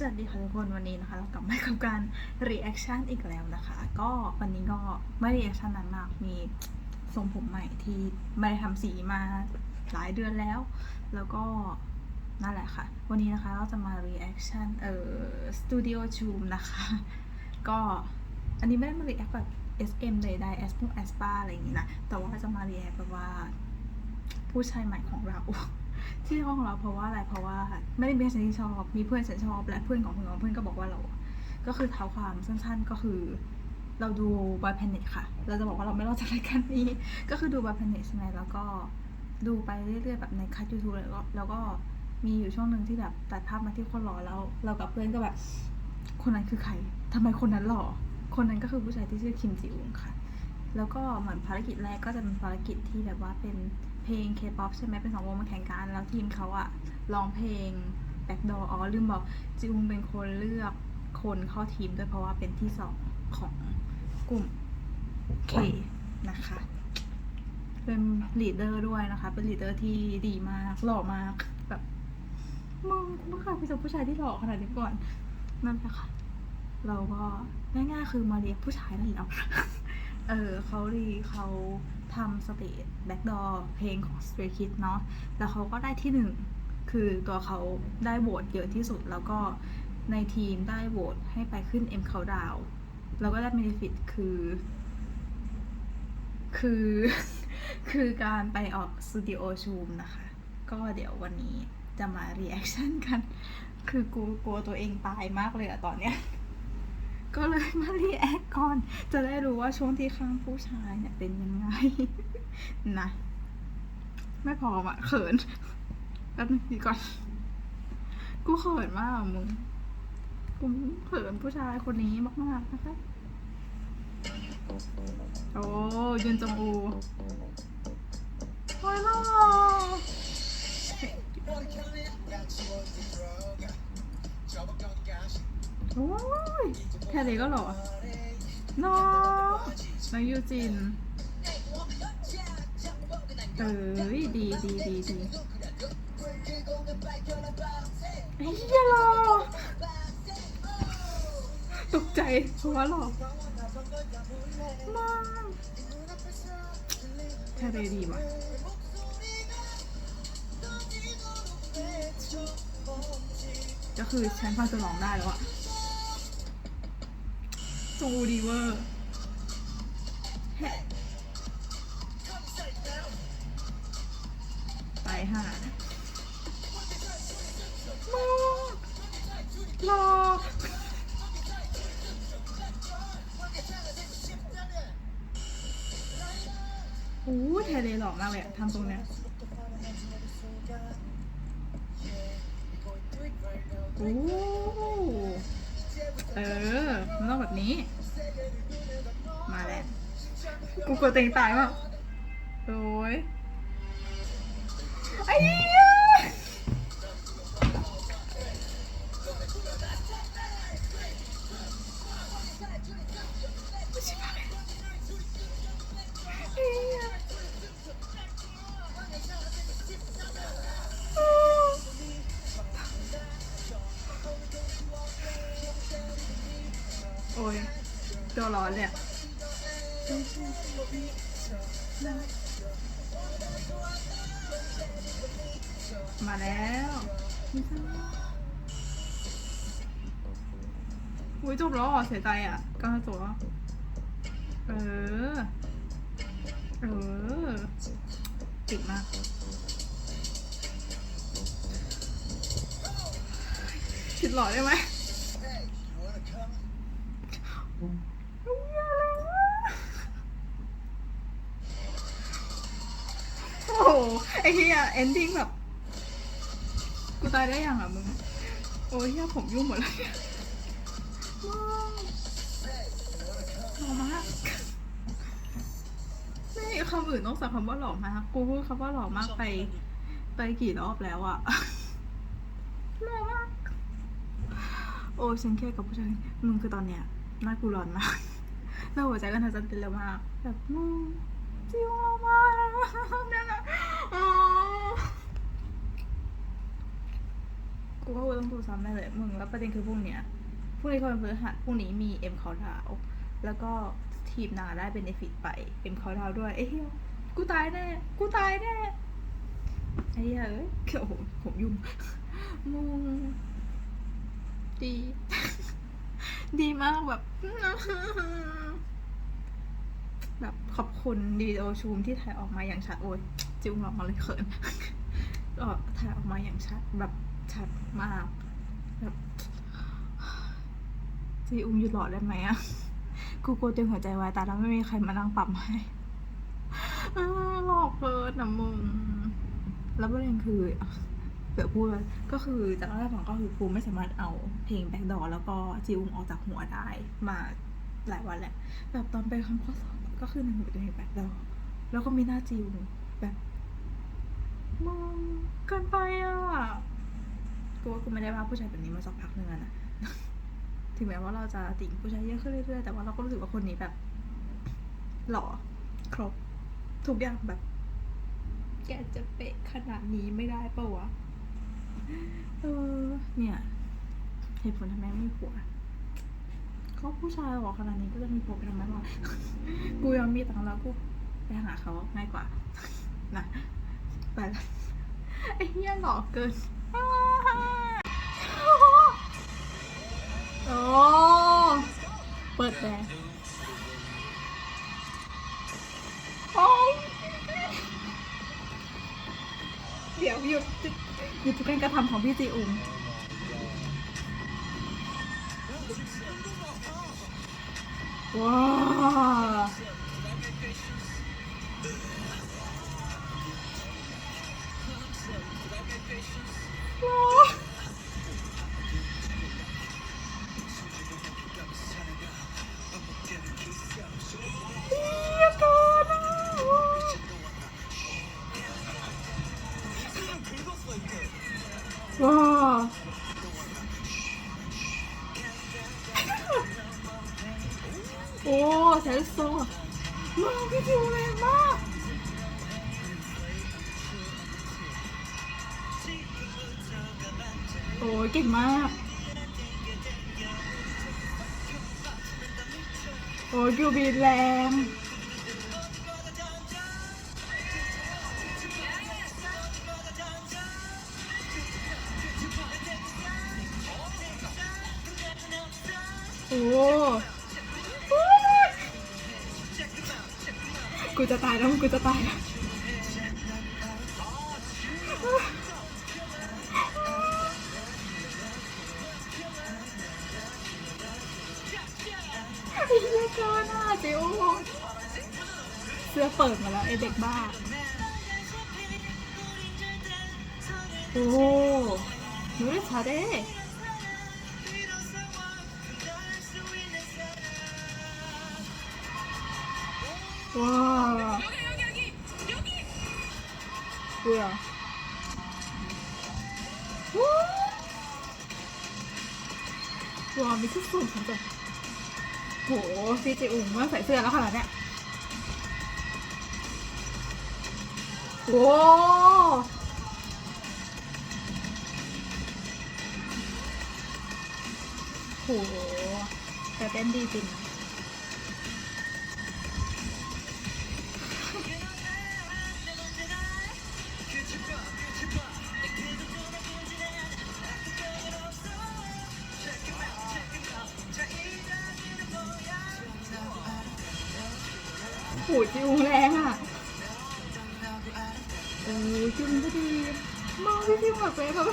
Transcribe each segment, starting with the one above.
สวัสดีค่ะทุกคนวันนี้นะคะ เรากลับมากับการ reaction อีกแล้วนะคะ ก็วันนี้ก็ไม่ reaction นานมากมีทรงผมใหม่ที่ไม่ได้ทำสีมาหลายเดือนแล้ว แล้วก็นั่นแหละค่ะ วันนี้นะคะเราจะมา reaction เอ่อ studio zoom นะคะ ก็อันนี้ไม่ได้มา react แบบ SM ใดๆ S พวก S ป้าอะไรอย่างงี้นะแต่ว่าจะมา react แบบว่าผู้ชายใหม่ของเรา ที่ห้องเราเพราะว่าอะไรเพราะว่าไม่ได้มีแค่ฉันที่ชอบมีเพื่อนฉันชอบ และเพื่อนของเพื่อนของเพื่อนก็บอกว่าเรา ก็คือเท้าความสั้นๆก็คือ เราดูบอยแพนเน็ตค่ะ เราจะบอกว่าเราไม่รอดจากรายการนี้ ก็คือดูบอยแพนเน็ตใช่ไหมแล้วก็ดูไปเรื่อยๆแบบในคัทยูทูบแล้วก็แล้วก็มีอยู่ช่วงหนึ่งที่แบบตัดภาพมาที่คนหล่อแล้ว เรากับเพื่อนก็แบบ คนนั้นคือใครทำไมคนนั้นหล่อ คนนั้นก็คือผู้ชายที่ชื่อคิมจิอุงค่ะ แล้วก็เหมือนภารกิจแรกก็จะเป็นภารกิจที่แบบว่าเป็น เพลง K-POP ใช่ไหมเป็นสองวงมาแข่งกัน แล้วทีมเขาอะร้องเพลง Backdoor อ๋อลืมบอกจิอุงเป็นคนเลือกคนเข้าทีมด้วยเพราะว่าเป็นที่สองของกลุ่ม K นะคะ เป็นลีดเดอร์ด้วยนะคะ เป็นลีดเดอร์ที่ดีมากหล่อมากแบบมึงกูไม่เคยไปเจอผู้ชายที่หล่อขนาดนี้ก่อนนั่นแหละค่ะเราก็ง่ายๆคือมาเรียกผู้ชายนั่นแหละเออเขาดีเขา ทำสเตจแบ็กดอร์เพลงของ Stray Kids เนาะแล้วเขาก็ได้ที่หนึ่งคือตัวเขาได้โหวตเยอะที่สุด แล้วก็ในทีมได้โหวตให้ไปขึ้น M Countdown แล้วก็ได้ benefit คือ คือ คือการไปออกสตูดิโอชูมนะคะ ก็เดี๋ยววันนี้จะมา reaction กัน คือกูกลัวตัวเองตายมากเลยอะตอนเนี้ย ก็เลยมารีแอคก่อน จะได้รู้ว่าช่วงที่ข้างผู้ชายเนี่ยเป็นยังไง นะ ไม่พอมอะเขินแป๊บนึงดีก่อน กูเขินมากอะมึงกูเขินผู้ชายคนนี้มากๆนะคะ โอ้ยุนจงอูโอ้ยล่อ โอ้ยแค่นี้ก็หล่อน้องน้องยูจิน เอ้ยดีดีดีดีไอ้เหี้ยหล่อตกใจเพราะว่าหล่อมากแค่ได้ดีว่ะก็คือฉันฟังจะร้องได้แล้วอะ จงอูดีเวอร์ไปห่ามึงรอโอ้เทเลหล่อมากเลยอะทำตรงเนี้ยโอ้ เออมันต้องแบบนี้ มาแล้ว กูกลัวเต็งตายมากโอ้ยไอ้เหี้ย อนเลยอะมาแล้วอุ้ยจบแล้วเหรอเสียใจอะกำลังจบแล้วเออ เออติดมากคิดหล่อได้ไหม โอ้โหไอ้เหี้ยเอนดิ้งแบบ กูตายได้ยังอะมึง โอ้ยเหี้ยผมยุ่งหมดเลยหล่อมากไม่มีคำอื่นนอกจากคำว่าหล่อมากกูพูดคำว่าหล่อมากไป ไปกี่รอบแล้วอะหล่อมากโอ้ยฉันเครียดกับผู้ชายมึงคือตอนเนี้ยหน้ากูร้อนมาก แล้วหัวใจก็ทำจันเต้นเร็วมากแบบมึงจิวเรามากนั่นอะอ๋อกูว่ากูต้องดูซ้ำแน่เลยมึงแล้วประเด็นคือพรุ่งเนี้ยพรุ่งนี้เขาเป็นพฤหัสพรุ่งนี้มีเอ็มเขาดาวแล้วก็ทีมนาได้เป็นเอฟิตไปเอ็มเขาดาวด้วยไอ้เหี้ยกูตายแน่กูตายแน่ไอ้เหี้ยเอ้ยโอ้โหผมยุ่งมึงดี ดีมากแบบ แบบขอบคุณดีโอชูมที่ถ่ายออกมาอย่างชัดโอ้ยจิ้วร้องมาเลยเขินก็ถ่ายออกมาอย่างชัดแบบชัดมาก แบบจีอุ้มหยุดหลอดได้ไหมอะกูกลัวเต็มหัวใจวายตายแล้วไม่มีใครมานั่งปรับให้หลอกเกินนะมึง แล้วประเด็นคือ เดี๋ยวพูดก็คือจากแรกของก็คือกูไม่สามารถเอาเพลงแบ็คดอแล้วก็จีอุ้มออกจากหัวได้มาหลายวันแหละ แบบตอนไปคำข้อสอบก็คือในหัวเป็นเพลงแบ็คดอแล้วก็มีหน้าจีอุ้มแบบมึงเกินไปอะกูว่ากูไม่ได้ว่าผู้ชายแบบนี้มาสักพักหนึ่งแล้วนะถึงแม้ว่าเราจะติ่งผู้ชายเยอะขึ้นเรื่อยๆ แต่ว่าเราก็รู้สึกว่าคนนี้แบบ หล่อครบ ทุกอย่างแบบ แกจะเป๊ะขนาดนี้ไม่ได้ปะวะ เออ เนี่ยเหตุผลทำไมไม่มีผัวก็ผู้ชายหล่อขนาดนี้ก็จะมีผัวไปทำไมวะกูยังมีตังค์แล้วกูไปหาเขาง่ายกว่า นะไปละไอ้เหี้ยหล่อเกินโอ้เปิดแดงโอ้ยเดี๋ยวหยุด หยุดทุกการกระทำของพี่จีอุงว้า อ้ยเก่งมาก โอ้ยคิวบีแรงโอ้โอ้ยกูจะตายแล้วกูจะตายแล้ว ไอเด็กบ้า โอ้หนูได้ชาเด้ 와. 뭐야? 와. 와 미쳤어 진짜. โหซีจีอุ๋งมาใส่เสื้อแล้วขนาดเนี้ย โอ้โหแต่เต้นดีจริงโหจิวแรงอะ โอ้จุ่มก็ดีมองพี่จิวแบบเป๊ะแบบ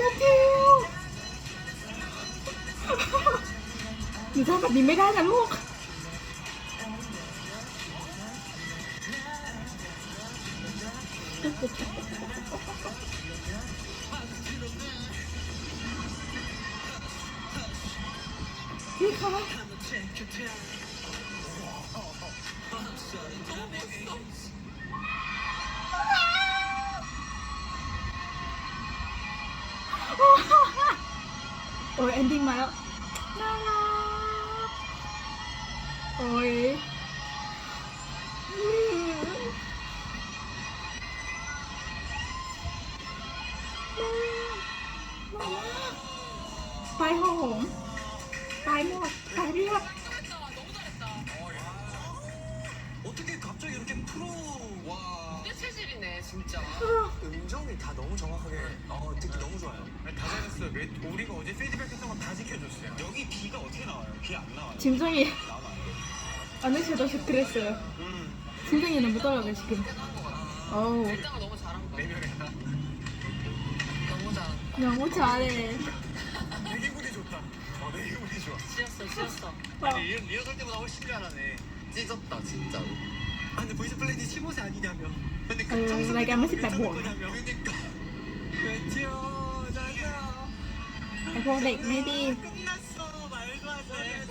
นาทิวหนูทำแบบนี้ไม่ได้นะลูก โอ้ยเอนดิ้งมาแล้วน่ารักโอ้ยไปห้องผมไปหมดไปเรียบ 갑자기 이렇게 프로 와 이게 체질이네 진짜. 음정이 다 너무 정확하게 어, 듣기 너무 좋아요 다 잘했어요. 매- 우리가 어제 피드백했던 거다 지켜줬어요. 여기 비가 어떻게 나와요? 비 안 나와요. 짐승이 나와요. 어느새도 그랬어요 음, 짐승이 너무 떨어져 지금 어우 일장을 너무 잘한 거야. 네 명이다. 너무 잘한다. 너무 잘해 되게 기분이 좋다. 어, 되게 기분이 좋아. 치였어 치였어. 아니 리, 리허설 때보다 훨씬 잘하네. 찢었다 진짜로. 근데 보이스 플레이 15세 아니냐며. 그 어, 청소년 like I'm a 그러니까. I thought like maybe 아, 끝났어. 말도 안 돼.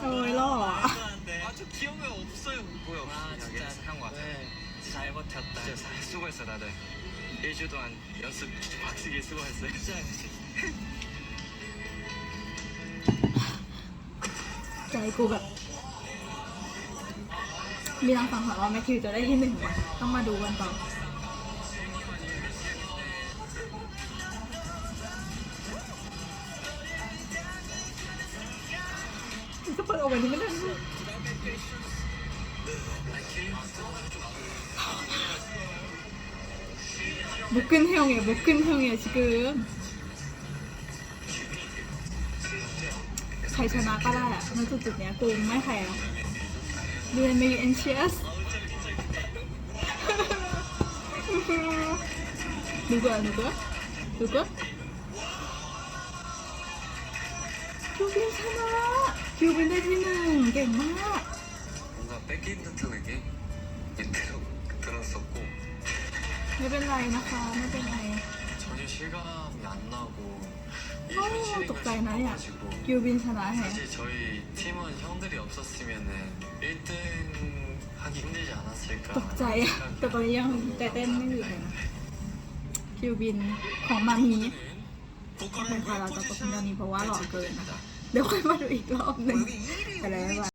서울로. 아, 말도 아저 기억이 없어요. 뭐야 아, 네. 진짜 착한 거 같아. 잘 버텼다. 진짜 잘 수고했어 다들. 일주 동안 연습 빡시게 수고했어. 진짜. 잘 것 같아. มีทางสั่งขอนว่าแมคคิวจะได้ที่หนึ่งว่ะต้องมาดูกันต่อจะเปิดออกไปนี่ไม่ได้บุกขึ้นเฮงเนี่ยบุกขึ้นเฮงเนี่ยชิคกี้ใครชนะก็ได้อะในจุดจุดเนี้ยกูไม่แพ้ Do I make NCS? 누구야 누구야? 누구야? 교빈 사나 교빈 해지는 게 막. 뭔가 뺏긴 듯한 느낌? 밑으로 들었었고. 교빈 나이 나서 실감이 안 나고 이 어, 현실인 걸 똑바로 나야. 싶어가지고 คิวบินชนะแฮะ 사실 저희 팀원 형들이 없었으면은 1등 하기 힘들지 않았을까 ตกใจอะแต่ตอนนี้ยังใจเต้นไม่หยุดเลยนะคิวบินของมามีไม่ค่ะเราจะกดตรงนี้เพราะว่าหล่อเกินนะคะเดี๋ยวค่อยมาดูอีกรอบหนึ่งไปแล้วบ๊ายบาย